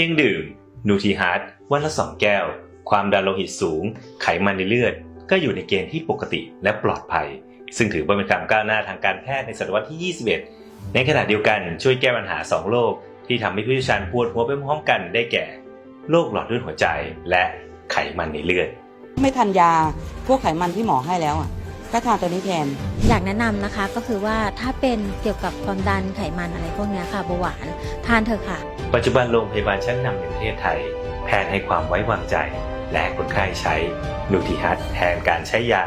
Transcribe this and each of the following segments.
พียงดื่มนูทีฮาร์ดวันละสองแก้ว ความดันโลหิตสูง ไขมันในเลือด ก็อยู่ในเกณฑ์ที่ปกติและปลอดภัย ซึ่งถือว่าเป็นความก้าวหน้าทางการแพทย์ในศตวรรษที่ 21 ในขณะเดียวกันช่วยแก้ปัญหา 2 โรคที่ทำให้ผู้เชี่ยวชาญปวดหัวไปพร้อมกันได้แก่โรคหลอดเลือดหัวใจและไขมันในเลือด ไม่ทานยาพวกไขมันที่หมอให้แล้วอะก็ทานตัวนี้แทน อยากแนะนำนะคะก็คือว่าถ้าเป็นเกี่ยวกับความดันไขมันอะไรพวกเนี้ยค่ะเบาหวานทานเถอะค่ะ ปัจจุบันโรงพยาบาลชั้นนำในประเทศไทย แพทย์ให้ความไว้วางใจ และคนไข้ใช้นูทีฮัทแทนการใช้ยา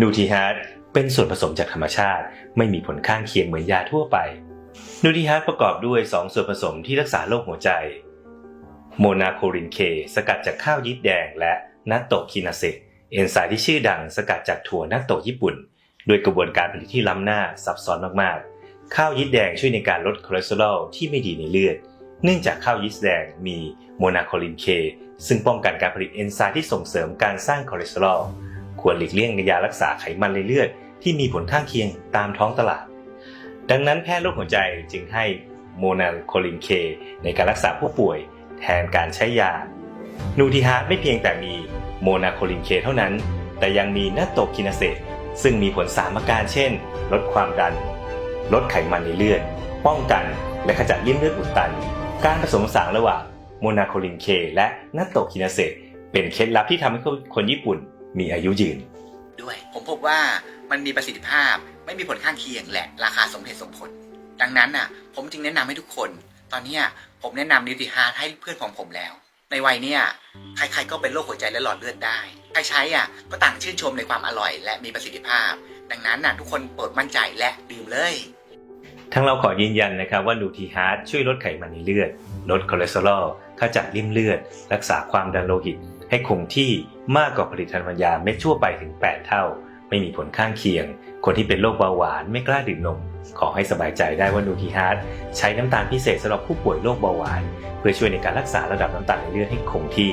นูทีฮัทเป็นส่วนผสมจากธรรมชาติ ไม่มีผลข้างเคียงเหมือนยาทั่วไปนูทีฮัทประกอบด้วย 2 ส่วนผสมที่รักษาโรคหัวใจ โมนาโครินเค สกัดจากข้าวยีสต์แดง และนัตโตคินาเซเอนไซม์ที่ชื่อดังสกัดจากถั่วนัตโตญี่ปุ่นโดยกระบวนการผลิตที่ล้ำหน้าซับซ้อนมากๆ ข้าวยีสต์แดงช่วยในการลดคอเลสเตอรอลที่ไม่ดีในเลือด เนื่องจากข้าวยีสต์แดงมีโมนาโคลินเคซึ่งป้องกันการผลิตเอนไซม์ที่ส่งเสริมการสร้างคอเลสเตอรอลควรหลีกเลี่ยงในยารักษาไขมันในเลือดที่มีผลข้างเคียงตามท้องตลาด ดังนั้นแพทย์โรคหัวใจจึงให้โมนาโคลินเคในการรักษาผู้ป่วยแทนการใช้ยา นูทิฮาไม่เพียงแต่มีโมนาโคลินเคเท่านั้น แต่ยังมีนัตโตคินาเซตซึ่งมีผลสามอาการเช่น ลดความดัน ลดไขมันในเลือด ป้องกันและขจัดริ่มเลือดอุดตัน การผสมผสานระหว่างโมนาโคลินเคและนัตโตคินาเซเป็นเคล็ดลับที่ทำให้คนญี่ปุ่นมีอายุยืน ด้วย ผมพบว่ามันมีประสิทธิภาพไม่มีผลข้างเคียงและราคาสมเหตุสมผล ดังนั้นน่ะ ผมจึงแนะนำให้ทุกคน ตอนเนี้ยผมแนะนำนิวติฮาร์ให้เพื่อนของผมแล้ว ในวัยเนี้ยใครๆก็เป็นโรคหัวใจและหลอดเลือดได้ ใครใช้อะก็ต่างชื่นชมในความอร่อย และมีประสิทธิภาพ ดังนั้นน่ะทุกคนโปรดมั่นใจและดื่มเลย ทั้งเราขอยืนยันนะครับว่านูทีฮาร์ดช่วยลดไขมันในเลือด ลดคอเลสเตอรอลขจัดริ่มเลือด รักษาความดันโลหิต ให้คงที่มากกว่าผลิตภัณฑ์ยาเม็ดทั่วไปถึง 8 เท่า ไม่มีผลข้างเคียง คนที่เป็นโรคเบาหวานไม่กล้าดื่มนม ขอให้สบายใจได้ว่านูทีฮาร์ดใช้น้ำตาลพิเศษสำหรับผู้ป่วยโรคเบาหวาน เพื่อช่วยในการรักษาระดับน้ำตาลในเลือดให้คงที่